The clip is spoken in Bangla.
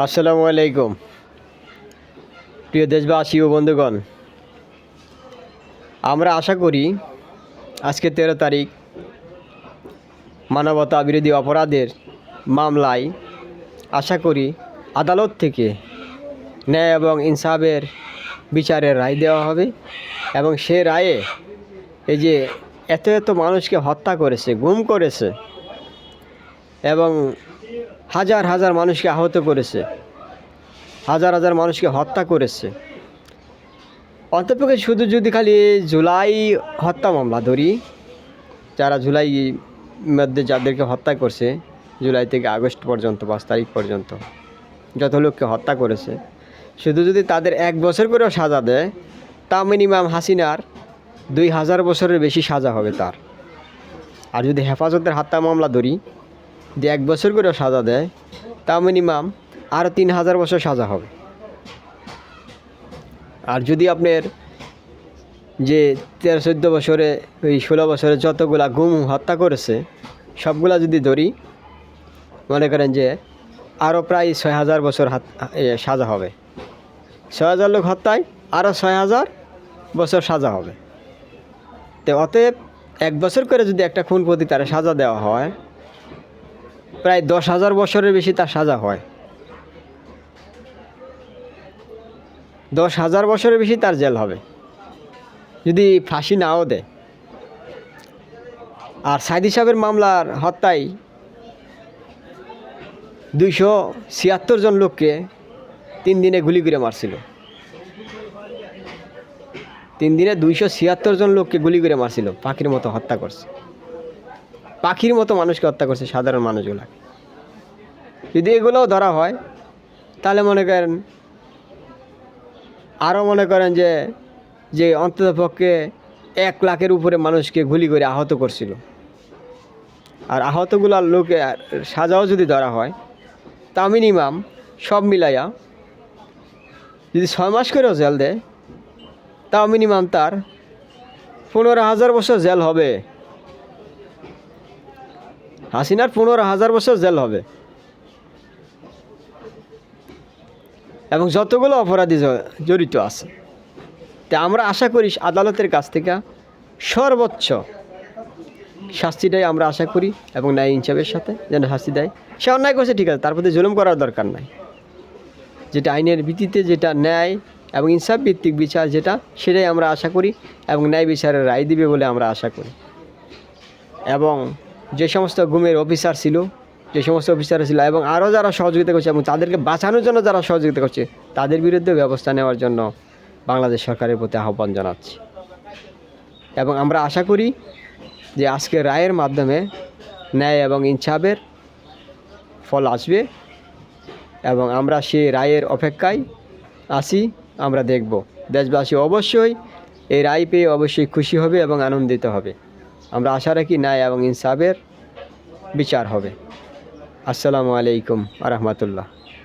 আসসালামু আলাইকুম। প্রিয় দেশবাসী ও বন্ধুগণ, আমরা আশা করি আজকে তেরো তারিখ মানবতা বিরোধী অপরাধের মামলায় আশা করি আদালত থেকে ন্যায় এবং ইনসাফের বিচারের রায় দেওয়া হবে এবং সে রায়ে এই যে এত এত মানুষকে হত্যা করেছে, গুম করেছে এবং হাজার হাজার মানুষকে আহত করেছে। হাজার হাজার মানুষকে হত্যা করেছে। অন্তপক্ষে শুধু যদি খালি জুলাই হত্যা মামলা ধরি, যারা জুলাই মধ্যে যাদেরকে হত্যা করছে, জুলাই থেকে আগস্ট পর্যন্ত পাঁচ তারিখ পর্যন্ত যত লোককে হত্যা করেছে, শুধু যদি তাদের এক বছর করেও সাজা দেয়, তা মিনিমাম হাসিনার দুই হাজার বছরের বেশি সাজা হবে তার। আর যদি হেফাজতের হত্যা মামলা ধরি যে এক বছর করে সাজা দেয় তা মিনিমাম আরও তিন হাজার বছর সাজা হবে। আর যদি আপনার যে তেরো চোদ্দ বছরে, ওই ষোলো বছরে যতগুলা গুম, হত্যা করেছে, সবগুলা যদি ধরি, মনে করেন যে আরও প্রায় ছয় হাজার বছর হাত সাজা হবে। ছয় হাজার লোক হত্যায় আরও ছয় হাজার বছর সাজা হবে। তো অতএব এক বছর করে যদি একটা খুন প্রতি তারা সাজা দেওয়া হয় প্রায় দশ হাজার বছরের বেশি তার সাজা হয়। দশ হাজার বছরের বেশি তার জেল হবে। যদি ফাঁসি নাও দেয় আর সাইদি সাহেবের মামলার হত্যায় দুইশো ছিয়াত্তর জন লোককে তিন দিনে গুলি করে মারছিল। তিন দিনে দুইশো ছিয়াত্তর জন লোককে গুলি করে মারছিল, পাখির মতো হত্যা করছে। পাখির মতো মানুষকে হত্যা করছে সাধারণ মানুষগুলাকে যদি এগুলোও ধরা হয়, তাহলে মনে করেন আরও মনে করেন যে যে অন্ততপক্ষে এক লাখের উপরে মানুষকে গুলি করে আহত করছিল। আর আহতগুলার লোকে সাজাও যদি ধরা হয়, তা মিনিমাম সব মিলাইয়া যদি ছয় মাস করেও জেল দেয়, তাও মিনিমাম তার পনেরো হাজার বছর জেল হবে। হাসিনার পনেরো হাজার বছর জেল হবে। এবং যতগুলো অপরাধী জড়িত আছে। তা আমরা আশা করি আদালতের কাছ থেকে সর্বোচ্চ শাস্তিটাই আমরা আশা করি, এবং ন্যায় ইনসাফের সাথে যেন শাস্তি দেয়। সে অন্যায় করছে, ঠিক আছে, তার প্রতি জুলুম করার দরকার নাই। যেটা আইনের ভিত্তিতে যেটা ন্যায় এবং ইনসাফ ভিত্তিক বিচার যেটা, সেটাই আমরা আশা করি, এবং ন্যায় বিচারের রায় দিবে বলে আমরা আশা করি। এবং যে সমস্ত গুমের অফিসার ছিল, যে সমস্ত অফিসার ছিল এবং আরও যারা সহযোগিতা করছে এবং তাদেরকে বাঁচানোর জন্য যারা সহযোগিতা করছে, তাদের বিরুদ্ধে ব্যবস্থা নেওয়ার জন্য বাংলাদেশ সরকারের প্রতি আহ্বান জানাচ্ছি। এবং আমরা আশা করি যে আজকে রায়ের মাধ্যমে ন্যায় এবং ইনসাফের ফল আসবে এবং আমরা সেই রায়ের অপেক্ষায় আসি আমরা দেখব। দেশবাসী অবশ্যই এই রায় পেয়ে অবশ্যই খুশি হবে এবং আনন্দিত হবে। আমরা আশা রাখি ন্যায় এবং ইনসাফের বিচার হবে। আসসালামু আলাইকুম আ রহমতুল্লাহ।